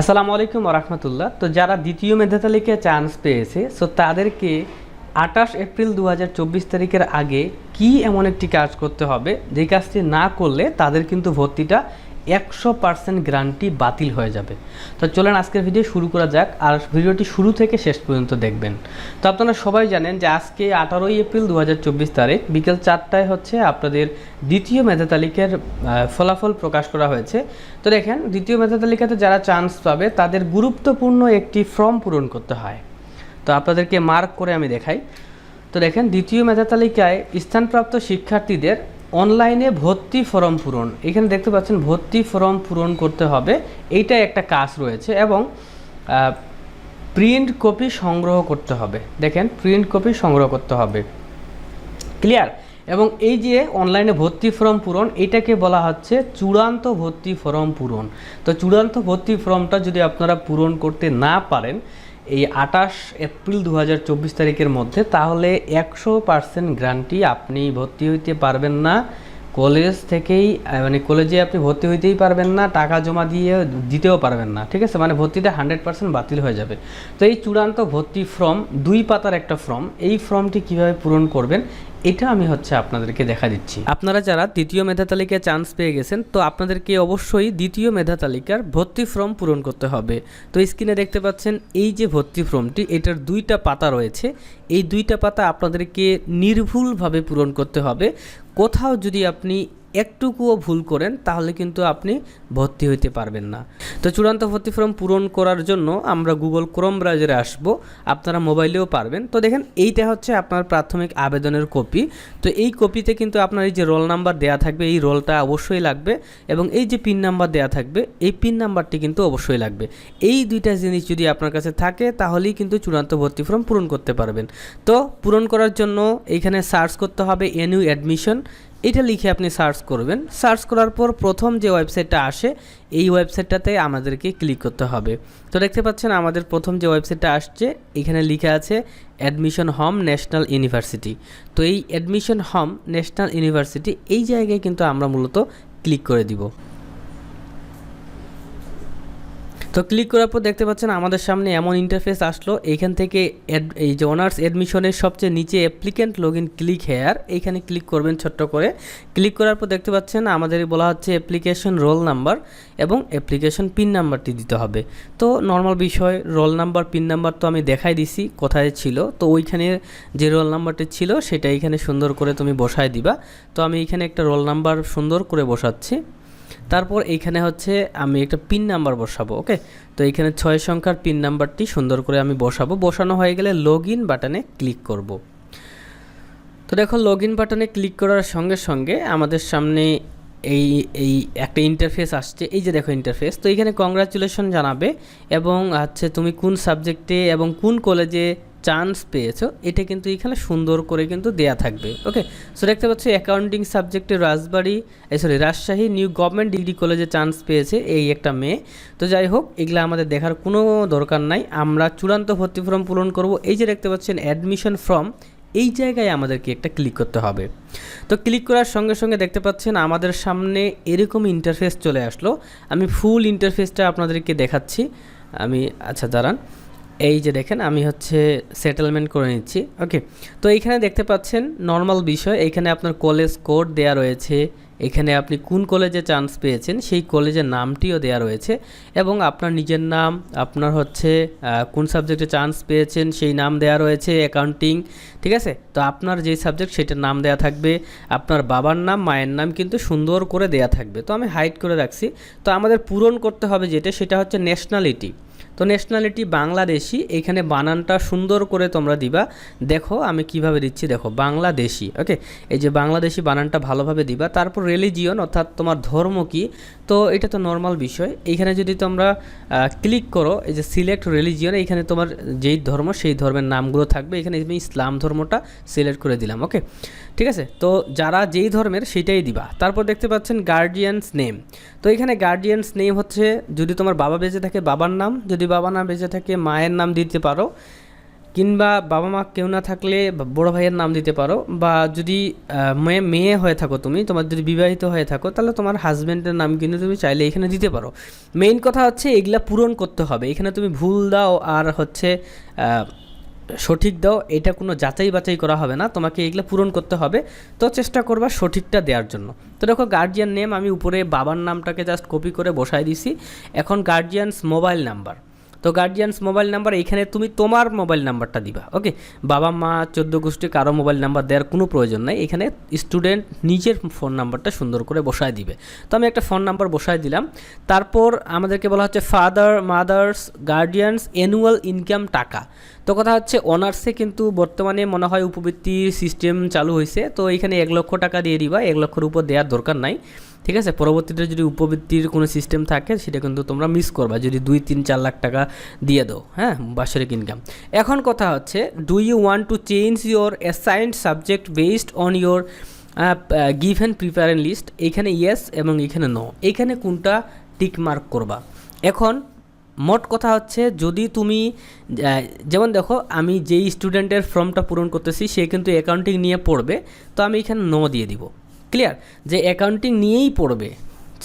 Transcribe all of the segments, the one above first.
আসসালামু আলাইকুম রহমতুল্লাহ। তো যারা দ্বিতীয় মেধা তালিকায় চান্স পেয়েছে সো তাদেরকে আঠাশ এপ্রিল দু হাজার চব্বিশ তারিখের আগে কি এমন একটি কাজ করতে হবে? যে কাজটি না করলে তাদের কিন্তু ভর্তিটা একশো পার্সেন্ট গ্রান্টি বাতিল হয়ে যাবে। তো চলেন আজকের ভিডিও শুরু করা যাক, আর ভিডিওটি শুরু থেকে শেষ পর্যন্ত দেখবেন। তো আপনারা সবাই জানেন যে আজকে আঠারোই এপ্রিল দু তারিখ, বিকেল চারটায় হচ্ছে আপনাদের দ্বিতীয় মেধা তালিকার ফলাফল প্রকাশ করা হয়েছে। তো দেখেন, দ্বিতীয় মেধা তালিকাতে যারা চান্স পাবে, তাদের গুরুত্বপূর্ণ একটি ফর্ম পূরণ করতে হয়। তো আপনাদেরকে মার্ক করে আমি দেখাই। তো দেখেন, দ্বিতীয় মেধা তালিকায় স্থানপ্রাপ্ত শিক্ষার্থীদের অনলাইনে ভর্তি ফর্ম পূরণ। এখানে দেখতে পাচ্ছেন ভর্তি ফর্ম পূরণ করতে হবে। এইটা একটা কাজ রয়েছে এবং প্রিন্ট কপি সংগ্রহ করতে হবে। দেখেন প্রিন্ট কপি সংগ্রহ করতে হবে। ক্লিয়ার এবং এই যে অনলাইনে ভর্তি ফর্ম পূরণ, এটাকে বলা হচ্ছে চূড়ান্ত ভর্তি ফর্ম পূরণ। তো চূড়ান্ত ভর্তি ফর্মটা যদি আপনারা পূরণ করতে না পারেন এই আঠাশ এপ্রিল দু হাজার চব্বিশ তারিখের মধ্যে, তাহলে একশো পার্সেন্ট গ্রান্টি আপনি ভর্তি হইতে পারবেন না। কলেজ থেকেই মানে কলেজে আপনি ভর্তি হইতেই পারবেন না, টাকা জমা দিয়ে দিতেও পারবেন না, ঠিক আছে? মানে ভর্তিটা হান্ড্রেড পার্সেন্ট বাতিল হয়ে যাবে। তো এই চূড়ান্ত ভর্তি ফর্ম, দুই পাতার একটা ফর্ম, এই ফর্মটি কীভাবে পূরণ করবেন এটা আমি হচ্ছে আপনাদেরকে দেখা দিচ্ছি। আপনারা যারা দ্বিতীয় মেধা তালিকায় চান্স পেয়ে গেছেন, তো আপনাদেরকে অবশ্যই দ্বিতীয় মেধা তালিকার ভর্তি ফর্ম পূরণ করতে হবে। তো স্ক্রিনে দেখতে পাচ্ছেন, এই যে ভর্তি ফর্মটি এটার দুইটা পাতা রয়েছে। এই দুইটা পাতা আপনাদেরকে নির্ভুলভাবে পূরণ করতে হবে। কোথাও যদি আপনি একটুকুও ভুল করেন, তাহলে কিন্তু আপনি ভর্তি হইতে পারবেন না। তো চূড়ান্ত ভর্তি ফর্ম পূরণ করার জন্য আমরা গুগল ক্রোম ব্রাউজারে আসব, আপনারা মোবাইলেও পারবেন। তো দেখেন, এইটা হচ্ছে আপনার প্রাথমিক আবেদনের কপি। তো এই কপিতে কিন্তু আপনার এই যে রোল নাম্বার দেয়া থাকবে, এই রোলটা অবশ্যই লাগবে এবং এই যে পিন নাম্বার দেয়া থাকবে, এই পিন নাম্বারটি কিন্তু অবশ্যই লাগবে। এই দুইটা জিনিস যদি আপনার কাছে থাকে, তাহলেই কিন্তু চূড়ান্ত ভর্তি ফর্ম পূরণ করতে পারবেন। তো পূরণ করার জন্য এইখানে সার্চ করতে হবে এনইউ অ্যাডমিশন। এটা লিখে আপনি সার্চ করবেন। সার্চ করার পর প্রথম যে ওয়েবসাইটটা আসে, এই ওয়েবসাইটটাতে আমাদেরকে ক্লিক করতে হবে। তো দেখতে পাচ্ছেন আমাদের প্রথম যে ওয়েবসাইটটা আসছে, এখানে লিখে আছে অ্যাডমিশন হোম ন্যাশনাল ইউনিভার্সিটি। তো এই অ্যাডমিশন হম ন্যাশনাল ইউনিভার্সিটি এই জায়গায় কিন্তু আমরা মূলত ক্লিক করে দিব। তো ক্লিক করার পর দেখতে পাচ্ছেন আমাদের সামনে এমন ইন্টারফেস আসলো। এখান থেকে এই যে অনার্স অ্যাডমিশনের সবচেয়ে নিচে applicant log in click here এইখানে ক্লিক করবেন ছোট্ট করে। ক্লিক করার পর দেখতে পাচ্ছেন আমাদের বলা হচ্ছে অ্যাপ্লিকেশন রোল নাম্বার এবং অ্যাপ্লিকেশন পিন নাম্বারটি দিতে হবে। তো নর্মাল বিষয় রোল নাম্বার পিন নাম্বার তো আমি দেখাই দিছি, কোথায় ছিল। তো ওইখানে যে রোল নাম্বারটি ছিল, সেটা এখানে সুন্দর করে তুমি বসায় দিবা। তো আমি এখানে একটা রোল নাম্বার সুন্দর করে বসাচ্ছি। তারপর এইখানে হচ্ছে আমি একটা পিন নাম্বার বসাবো ওকে তো এইখানে ছয় সংখ্যার পিন নাম্বারটি সুন্দর করে আমি বসাবো। বসানো হয়ে গেলে লগ ইন বাটনে ক্লিক করব। তো দেখো লগ ইন বাটনে ক্লিক করার সঙ্গে সঙ্গে আমাদের সামনে এই এই একটা ইন্টারফেস আসছে। এই যে দেখো ইন্টারফেস তো এখানে কংগ্রাচুলেশন জানাবে এবং হচ্ছে তুমি কোন সাবজেক্টে এবং কোন কলেজে চান্স পেয়েছ, এটা কিন্তু এখানে সুন্দর করে কিন্তু দেয়া থাকবে ওকে সো দেখতে পাচ্ছ অ্যাকাউন্টিং সাবজেক্টে Rajbari sorry Rajshahi new government degree কলেজে চান্স পেয়েছে এই একটা মেয়ে। তো যাই হোক, এগুলো আমাদের দেখার কোনো দরকার নাই, আমরা চূড়ান্ত ভর্তি ফর্ম পূরণ করব। এই যে দেখতে পাচ্ছেন অ্যাডমিশন ফর্ম এই জায়গায় আমাদেরকে একটা ক্লিক করতে হবে। তো ক্লিক করার সঙ্গে সঙ্গে দেখতে পাচ্ছেন আমাদের সামনে এরকম ইন্টারফেস চলে আসলো। আমি ফুল ইন্টারফেসটা আপনাদেরকে দেখাচ্ছি। আমি আচ্ছা দাঁড়ান। এই যে দেখেন, আমি হচ্ছে সেটেলমেন্ট করে নিচ্ছি। ওকে তো এইখানে দেখতে পাচ্ছেন নর্মাল বিষয় এখানে আপনার কলেজ কোড দেয়া রয়েছে। এখানে আপনি কোন কলেজে চান্স পেয়েছেন, সেই কলেজের নামটিও দেয়া রয়েছে। এবং আপনার নিজের নাম, আপনার হচ্ছে কোন সাবজেক্টে চান্স পেয়েছেন, সেই নাম দেয়া রয়েছে অ্যাকাউন্টিং ঠিক আছে? তো আপনার যেই সাবজেক্ট সেটার নাম দেয়া থাকবে। আপনার বাবার নাম, মায়ের নাম কিন্তু সুন্দর করে দেয়া থাকবে। তো আমি হাইড করে রাখছি। তো আমাদের পূরণ করতে হবে যেটা, সেটা হচ্ছে ন্যাশনালিটি তো ন্যাশনালিটি বাংলাদেশি, এখানে বানানটা সুন্দর করে তোমরা দিবা। দেখো, আমি কীভাবে দিচ্ছি, দেখো, বাংলাদেশি ওকে এই যে বাংলাদেশি বানানটা ভালোভাবে দিবা। তারপর রিলিজিয়ন অর্থাৎ তোমার ধর্ম কি? তো এটা তো নর্মাল বিষয়। এইখানে যদি তোমরা ক্লিক করো, এই যে সিলেক্ট রিলিজিয়ন এইখানে তোমার যেই ধর্ম, সেই ধর্মের নামগুলো থাকবে। এখানে আমি ইসলাম ধর্মটা সিলেক্ট করে দিলাম ওকে ঠিক আছে? তো যারা যেই ধর্মের, সেটাই দিবা। তারপর দেখতে পাচ্ছেন গার্ডিয়ানস নেম তো এখানে গার্ডিয়ানস নেম হচ্ছে, যদি তোমার বাবা বেঁচে থাকে, বাবার নাম। যদি বাবা না বেঁচে থাকে, মায়ের নাম দিতে পারো, কিংবা বাবা মা কেউ না থাকলে বড় ভাইয়ের নাম দিতে পারো, বা যদি মেয়ে মেয়ে হয়ে থাকো তুমি, তোমার যদি বিবাহিত হয়ে থাকো, তাহলে তোমার হাজব্যান্ডের নাম কিন্তু তুমি চাইলে এখানে দিতে পারো। মেইন কথা হচ্ছে এগুলা পূরণ করতে হবে, এখানে তুমি ভুল দাও আর হচ্ছে সঠিক দাও, এটা কোনো যাচাই বাছাই করা হবে না, তোমাকে এগুলো পূরণ করতে হবে, তো চেষ্টা করবা সঠিকটা দেওয়ার জন্য। তো দেখো গার্জিয়ান নেম আমি উপরে বাবার নামটাকে জাস্ট কপি করে বসাই দিছি, এখন গার্জিয়ানস মোবাইল নাম্বার তো গার্জিয়ানস মোবাইল নাম্বার এখানে তুমি তোমার মোবাইল নাম্বারটা দিবা ওকে বাবা, মা, চোদ্দ গোষ্ঠী, কারও মোবাইল নাম্বার দেওয়ার কোনো প্রয়োজন নাই। এখানে স্টুডেন্ট নিজের ফোন নাম্বারটা সুন্দর করে বসায় দিবে। তো আমি একটা ফোন নাম্বার বসায় দিলাম। তারপর আমাদেরকে বলা হচ্ছে father mothers guardians annual income টাকা। তো কথা হচ্ছে অনার্সে কিন্তু বর্তমানে মনে হয় উপবৃত্তির সিস্টেম চালু হয়েছে তো এখানে এক লক্ষ টাকা দিয়ে দিবা, এক লক্ষের উপর দেওয়ার দরকার নাই। ঠিক আছে? পরবর্তীতে যদি উপবৃত্তির কোনো সিস্টেম থাকে, সেটা কিন্তু তোমরা মিস করবা। যদি দুই, তিন, চার লাখ টাকা দিয়ে দাও হ্যাঁ? বাৎসরিক ইনকাম এখন কথা হচ্ছে do you want to change your assigned subject based on your given preference list এখানে ইয়েস এবং এখানে নো এখানে কোনটা টিক মার্ক করবা? এখন মোট কথা হচ্ছে, যদি তুমি যেমন দেখো, আমি যেই স্টুডেন্টের ফর্মটা পূরণ করতেছি, সে কিন্তু অ্যাকাউন্টিং নিয়ে পড়বে, তো আমি এখানে নো দিয়ে দিব। ক্লিয়ার যে অ্যাকাউন্টিং নিয়েই পড়বে।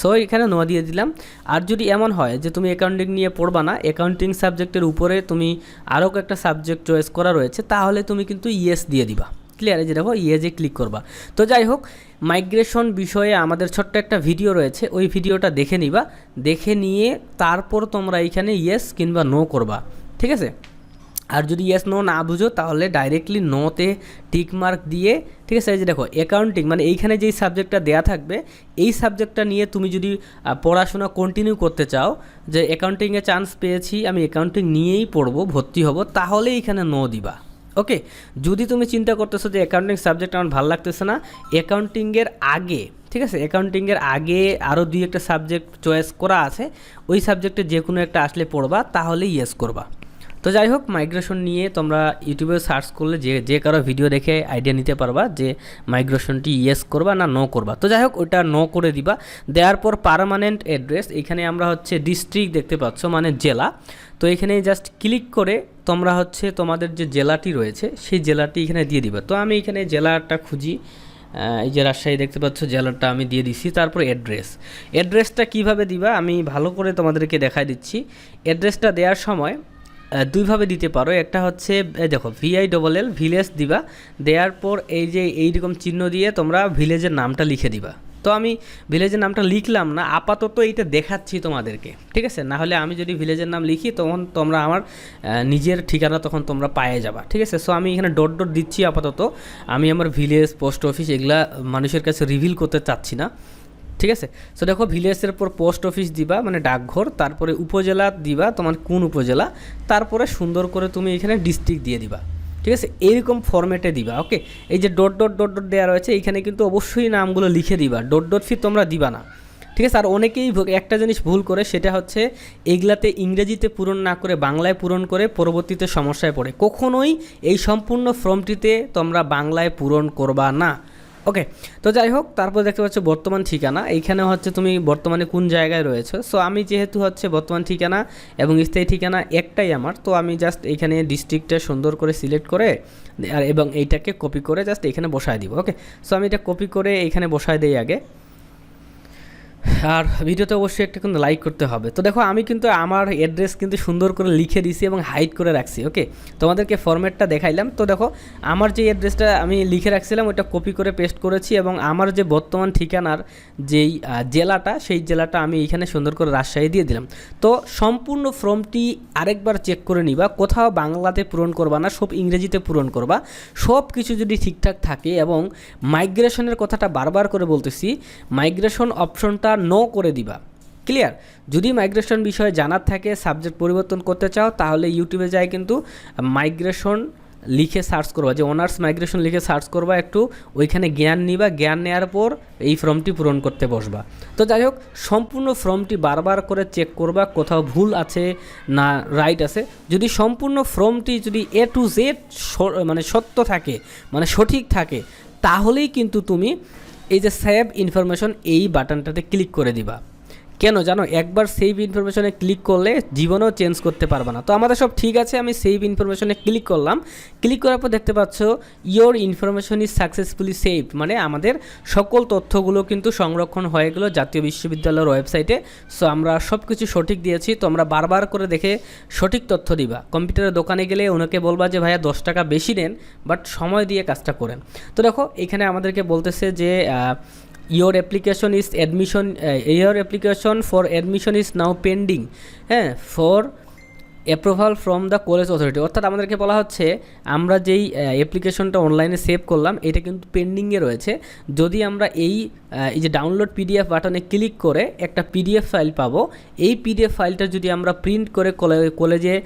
সো এখানে নো দিয়ে দিলাম। আর যদি এমন হয় যে তুমি অ্যাকাউন্টিং নিয়ে পড়বা না অ্যাকাউন্টিং সাবজেক্টের উপরে তুমি আরও একটা সাবজেক্ট চয়েস করা রয়েছে, তাহলে তুমি কিন্তু ইয়েস দিয়ে দিবা। ক্লিয়ার এই যে দেখো ইয়েজে ক্লিক করবা। তো যাই হোক মাইগ্রেশন বিষয়ে আমাদের ছোট্ট একটা ভিডিও রয়েছে, ওই ভিডিওটা দেখে নিবা। দেখে নিয়ে তারপর তোমরা এইখানে ইয়েস কিংবা নো করবা। ঠিক আছে? আর যদি ইয়েস নো না বুঝো, তাহলে ডাইরেক্টলি নোতে টিক মার্ক দিয়ে, ঠিক আছে, এই যে দেখো অ্যাকাউন্টিং মানে এইখানে যেই সাবজেক্টটা দেয়া থাকবে, এই সাবজেক্টটা নিয়ে তুমি যদি পড়াশোনা কন্টিনিউ করতে চাও, যে অ্যাকাউন্টিংয়ে চান্স পেয়েছি, আমি অ্যাকাউন্টিং নিয়েই পড়ব, ভর্তি হব, তাহলে এইখানে নো দিবা। ওকে যদি তুমি চিন্তা করতেছো যে অ্যাকাউন্টিং সাবজেক্ট আমার ভালো লাগতেছে না অ্যাকাউন্টিংয়ের আগে, ঠিক আছে অ্যাকাউন্টিংয়ের আগে আরও দুই একটা সাবজেক্ট চয়েস করা আছে, ওই সাবজেক্টে যে কোনো একটা আসলে পড়বা, তাহলে ইয়েস করবা। তো যাই হোক মাইগ্রেশন নিয়ে তোমরা ইউটিউবে সার্চ করলে যে যে কারও ভিডিও দেখে আইডিয়া নিতে পারবা যে মাইগ্রেশনটি ইয়েস করবা না নো করবা। তো যাই হোক, ওইটা নো করে দিবা। দেওয়ার পর পার্মানেন্ট অ্যাড্রেস এখানে আমরা হচ্ছে ডিস্ট্রিক্ট দেখতে পাচ্ছ মানে জেলা। তো এখানে জাস্ট ক্লিক করে তোমরা হচ্ছে তোমাদের যে জেলাটি রয়েছে, সেই জেলাটি এখানে দিয়ে দিবা। তো আমি এখানে জেলাটা খুঁজি এই যে রাজশাহী দেখতে পাচ্ছ, জেলাটা আমি দিয়ে দিচ্ছি তারপর অ্যাড্রেস অ্যাড্রেসটা কীভাবে দিবা, আমি ভালো করে তোমাদেরকে দেখাই দিচ্ছি। অ্যাড্রেসটা দেওয়ার সময় দুইভাবে দিতে পারো। একটা হচ্ছে দেখো ভিআই ডবল এল ভিলেজ দিবা। দেওয়ার পর এই যে এইরকম চিহ্ন দিয়ে তোমরা ভিলেজের নামটা লিখে দিবা। তো আমি ভিলেজের নামটা লিখলাম না, আপাতত এইটা দেখাচ্ছি তোমাদেরকে, ঠিক আছে? না হলে আমি যদি ভিলেজের নাম লিখি, তখন তোমরা আমার নিজের ঠিকানা তখন তোমরা পায়ে যাবা, ঠিক আছে? সো আমি এখানে ডট ডট দিচ্ছি আপাতত। আমি আমার ভিলেজ পোস্ট অফিস এগুলা মানুষের কাছে রিভিল করতে চাচ্ছি না। ঠিক আছে? সো দেখো, ভিলেজের পর পোস্ট অফিস দিবা মানে ডাকঘর, তারপরে উপজেলা দিবা, তোমার কোন উপজেলা, তারপরে সুন্দর করে তুমি এখানে ডিস্ট্রিক্ট দিয়ে দিবা। ঠিক আছে? এইরকম ফরম্যাটে দিবা ওকে এই যে ডট ডট ডট ডট দেওয়া রয়েছে, এখানে কিন্তু অবশ্যই নামগুলো লিখে দিবা। ডট ডট ফি তোমরা দিবা না। ঠিক আছে? আর অনেকেই একটা জিনিস ভুল করে, সেটা হচ্ছে এগুলাতে ইংরেজিতে পূরণ না করে বাংলায় পূরণ করে পরবর্তীতে সমস্যায় পড়ে। কখনোই এই সম্পূর্ণ ফর্মটিতে তোমরা বাংলায় পূরণ করবা না। ওকে তো যাই হোক তারপর দেখতে পাচ্ছ বর্তমান ঠিকানা। এইখানে হচ্ছে তুমি বর্তমানে কোন জায়গায় রয়েছে। সো আমি যেহেতু হচ্ছে বর্তমান ঠিকানা এবং স্থায়ী ঠিকানা একটাই আমার, তো আমি জাস্ট এখানে ডিস্ট্রিক্টটা সুন্দর করে সিলেক্ট করে, আর এবং এইটাকে কপি করে জাস্ট এখানে বসায় দিব ওকে সো আমি এটা কপি করে এখানে বসায় দিই আগে। আর ভিডিওতে অবশ্যই একটা কিন্তু লাইক করতে হবে। তো দেখো, আমি কিন্তু আমার অ্যাড্রেস কিন্তু সুন্দর করে লিখে দিছি এবং হাইড করে রাখছি ওকে তোমাদেরকে ফরম্যাটটা দেখাইলাম। তো দেখো, আমার যে অ্যাড্রেসটা আমি লিখে রাখছিলাম ওটা কপি করে পেস্ট করেছি এবং আমার যে বর্তমান ঠিকানার যেই জেলাটা, সেই জেলাটা আমি এইখানে সুন্দর করে রাজশাহী দিয়ে দিলাম। তো সম্পূর্ণ ফর্মটি আরেকবার চেক করে নিবা, কোথাও বাংলাতে পূরণ করবা না, সব ইংরেজিতে পূরণ করবা। সব কিছু যদি ঠিকঠাক থাকে এবং মাইগ্রেশনের কথাটা বারবার করে বলতেছি মাইগ্রেশন অপশনটা নো করে দিবা। ক্লিয়ার যদি মাইগ্রেশন বিষয়ে জানার থাকে সাবজেক্ট পরিবর্তন করতে চাও, তাহলে ইউটিউবে যাই কিন্তু মাইগ্রেশন লিখে সার্চ করবা। যে অনার্স মাইগ্রেশন লিখে সার্চ করবা, একটু ওইখানে জ্ঞান নিবা। জ্ঞান নেওয়ার পর এই ফর্মটি পূরণ করতে বসবা। তো যাই হোক, সম্পূর্ণ ফর্মটি বারবার করে চেক করবা, কোথাও ভুল আছে না রাইট আছে। যদি সম্পূর্ণ ফর্মটি যদি এ টু জেড মানে সত্য থাকে মানে সঠিক থাকে, তাহলেই কিন্তু তুমি এই যে সেভ ইনফরমেশন এই বাটনটাতে ক্লিক করে দিবা। কেন জানো? একবার সেভ ইনফরমেশনে ক্লিক করলে জীবনেও চেঞ্জ করতে পারবে না। তো আমাদের সব ঠিক আছে, আমি সেভ ইনফরমেশনে ক্লিক করলাম। ক্লিক করার পর দেখতে পাচ্ছ your information is successfully save মানে আমাদের সকল তথ্যগুলো কিন্তু সংরক্ষণ হয়ে গেলো জাতীয় বিশ্ববিদ্যালয়ের ওয়েবসাইটে সো আমরা সব কিছু সঠিক দিয়েছি, তো আমরা বারবার করে দেখে সঠিক তথ্য দিবা। কম্পিউটারের দোকানে গেলে ওনাকে বলবা যে, ভাইয়া, দশ টাকা বেশি নেন বাট সময় দিয়ে কাজটা করেন। তো দেখো, এখানে আমাদেরকে বলতেছে যে application is admission uh, your application for admission is now pending হ্যাঁ for approval from the college authority অর্থাৎ আমাদেরকে বলা হচ্ছে, আমরা যেই অ্যাপ্লিকেশনটা অনলাইনে সেভ করলাম, এটা কিন্তু পেন্ডিংয়ে রয়েছে। যদি আমরা এই এই যে ডাউনলোড পিডিএফ বাটনে ক্লিক করে একটা পিডিএফ ফাইল পাবো, এই পিডিএফ ফাইলটা যদি আমরা প্রিন্ট করে কলে- কলেজে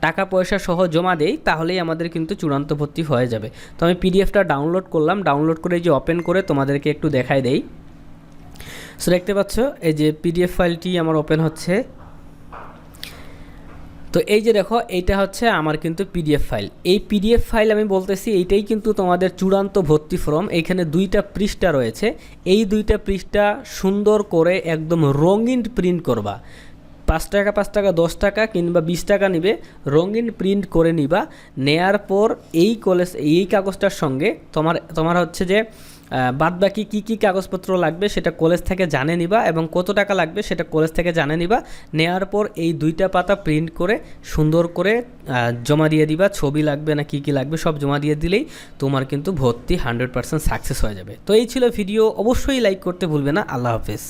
টাকা পয়সা সহ জমা দেই, তাহলেই আমাদের কিন্তু চূড়ান্ত ভর্তি হয়ে যাবে। তো আমি পিডিএফটা ডাউনলোড করলাম ডাউনলোড করে যে ওপেন করে তোমাদেরকে একটু দেখাই দেই। সো দেখতে পাচ্ছ, এই যে পিডিএফ ফাইলটি আমার ওপেন হচ্ছে। তো এই যে দেখো, এইটা হচ্ছে আমার কিন্তু পিডিএফ ফাইল এই পিডিএফ ফাইল আমি বলতেছি, এইটাই কিন্তু তোমাদের চূড়ান্ত ভর্তি ফর্ম এইখানে দুইটা পৃষ্ঠা রয়েছে। এই দুইটা পৃষ্ঠা সুন্দর করে একদম রঙিন প্রিন্ট করবা। পাঁচ টাকা পাঁচ টাকা, দশ টাকা কিংবা বিশ টাকা নিবে, রঙিন প্রিন্ট করে নিবা। নেয়ার পর এই কলেজ এই কাগজটার সঙ্গে তোমার তোমার হচ্ছে যে বাদ বাকি কী কী কাগজপত্র লাগবে সেটা কলেজ থেকে জানে নিবা এবং কত টাকা লাগবে সেটা কলেজ থেকে জানে নিবা। নেওয়ার পর এই দুইটা পাতা প্রিন্ট করে, সুন্দর করে জমা দিয়ে দিবা। ছবি লাগবে না কী কী লাগবে সব জমা দিয়ে দিলেই তোমার কিন্তু ভর্তি হান্ড্রেড পার্সেন্ট সাকসেস হয়ে যাবে। তো এই ছিল ভিডিও। অবশ্যই লাইক করতে ভুলবে না। আল্লাহ হাফেজ।